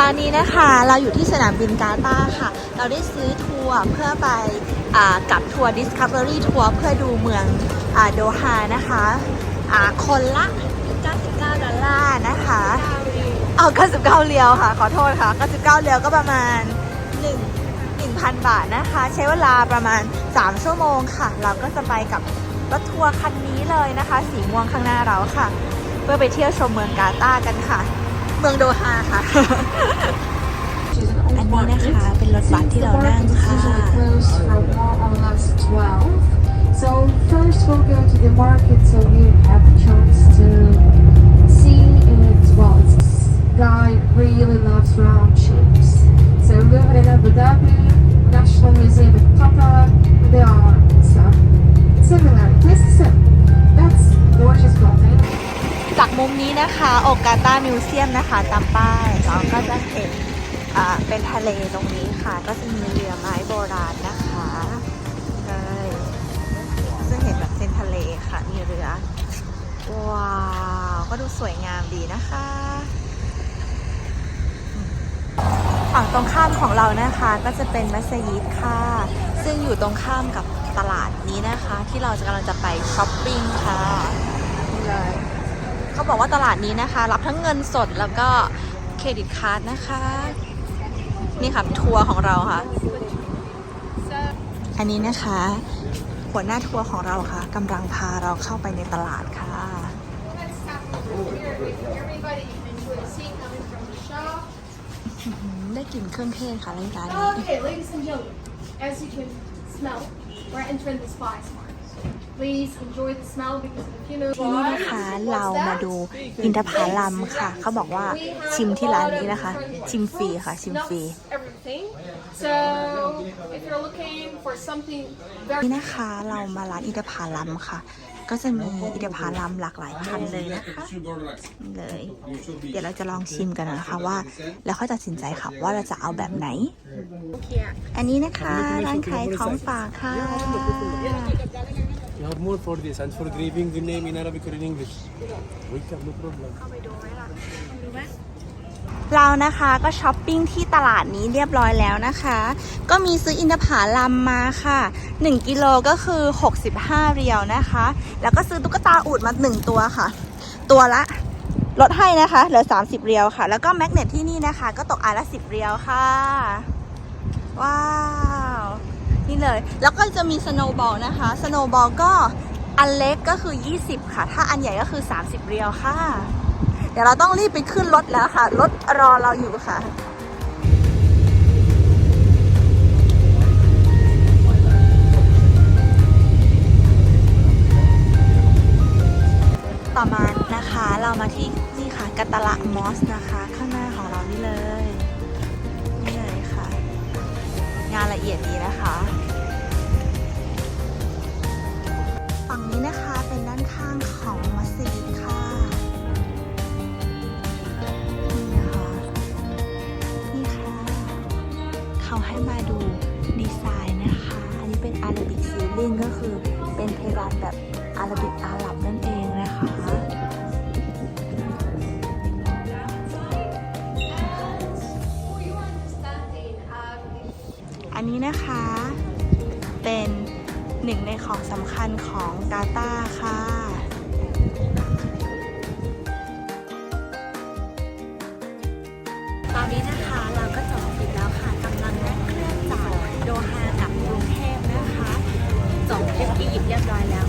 ตอนนี้นะคะเราอยู่ที่สนามบินกาตาร์ค่ะ เราได้ซื้อทัวร์เพื่อไปอกับทัวร์ Discovery ทัวร์เพื่อดูเมืองอาโดฮานะคะอาคนละ 99 ดอลลาร์นะคะ เอา99เรียวค่ะ ขอโทษค่ะ 99เรียวก็ประมาณ 1 1,000 บาทนะคะ ใช้เวลาประมาณ 3 ชั่วโมงค่ะ เราก็จะไปกับรถทัวร์คันนี้เลยนะคะ สีม่วงข้างหน้าเราค่ะ เพื่อไปเที่ยวชมเมืองกาตาร์กันค่ะ มืองโดฮาค่ะ อันนี้นะคะเป็นรถบัสที่เรานั่งค่ะ นะคะโอกาตามิวเซียมนะคะตามป้ายเราก็จะเห็นอ่าเป็นทะเลตรงนี้ค่ะ ก็จะมีเรือไม้โบราณนะคะเลยซึ่งเห็นแบบเป็นทะเลค่ะ มีเรือ ว้าว ก็ดูสวยงามดีนะคะฝั่งตรงข้ามของเรานะคะก็จะเป็นมัสยิดค่ะ ซึ่งอยู่ตรงข้ามกับตลาดนี้นะคะ ที่เราจะกำลังจะไปช้อปปิ้งค่ะนี่เลย เขาบอกว่าตลาดนี้นะคะ รับทั้งเงินสดแล้วก็เครดิตการ์ดนะคะ นี่ค่ะทัวร์ของเราค่ะ อันนี้นะคะ หัวหน้าทัวร์ของเราค่ะกำลังพาเราเข้าไปในตลาดค่ะ Everybody enjoy the sea coming from the shop. อืมได้กลิ่นเครื่องเทศค่ะในร้านนี้ Okay, ladies and gentlemen, as you can smell, we're entering the spice market. Please enjoy the smell because if you know ที่นี่นะคะเรามาดูอินทผลัมค่ะ เขาบอกว่าชิมที่ร้านนี้นะคะ ชิมฟรีค่ะ ชิมฟรี everything. So if you're looking for something นี่ very นะคะเรามาร้านอินทผลัมค่ะ ก็จะมีอินทผลัมหลากหลายพันธุ์เลยนะคะนี่เลย เดี๋ยวเราจะลองชิมกันนะคะว่า แล้วค่อยตัดสินใจค่ะว่าเราจะเอาแบบไหน อันนี้นะคะร้านขายของฝากค่ะ You have more for this and for graving the name in Arabic or in English. We can, no problem. เรานะคะก็ช้อปปิ้งที่ตลาดนี้เรียบร้อยแล้วนะคะ ก็มีซื้ออินทผลัมมาค่ะ 1 กิโลก็คือ 65 เรียวนะคะ แล้วก็ซื้อตุ๊กตาอูดมา 1 ตัวค่ะ ตัวละลดให้นะคะ เหลือ 30 เรียวค่ะ แล้วก็แมกเนตที่นี่นะคะ ก็ตกอันละ 10 เรียวค่ะ ว้าว นี่เลย แล้วก็จะมีสโนว์บอลนะคะ สโนว์บอลก็อันเล็กก็คือ 20 ค่ะ ถ้าอันใหญ่ก็คือ 30 เรียวค่ะ เดี๋ยวเราต้องรีบไปขึ้นรถแล้วค่ะ รถรอเราอยู่ค่ะต่อมานะคะ เรามาที่นี่ค่ะกัตละมอสนะคะ เขาให้มาดูดีไซน์นะคะ อันนี้เป็นอาราบิกซีลิงก็คือเป็นเพดานแบบอาราบิกอาหรับนั่นเองนะคะอันนี้นะคะเป็นหนึ่งในของสำคัญของกาตาค่ะ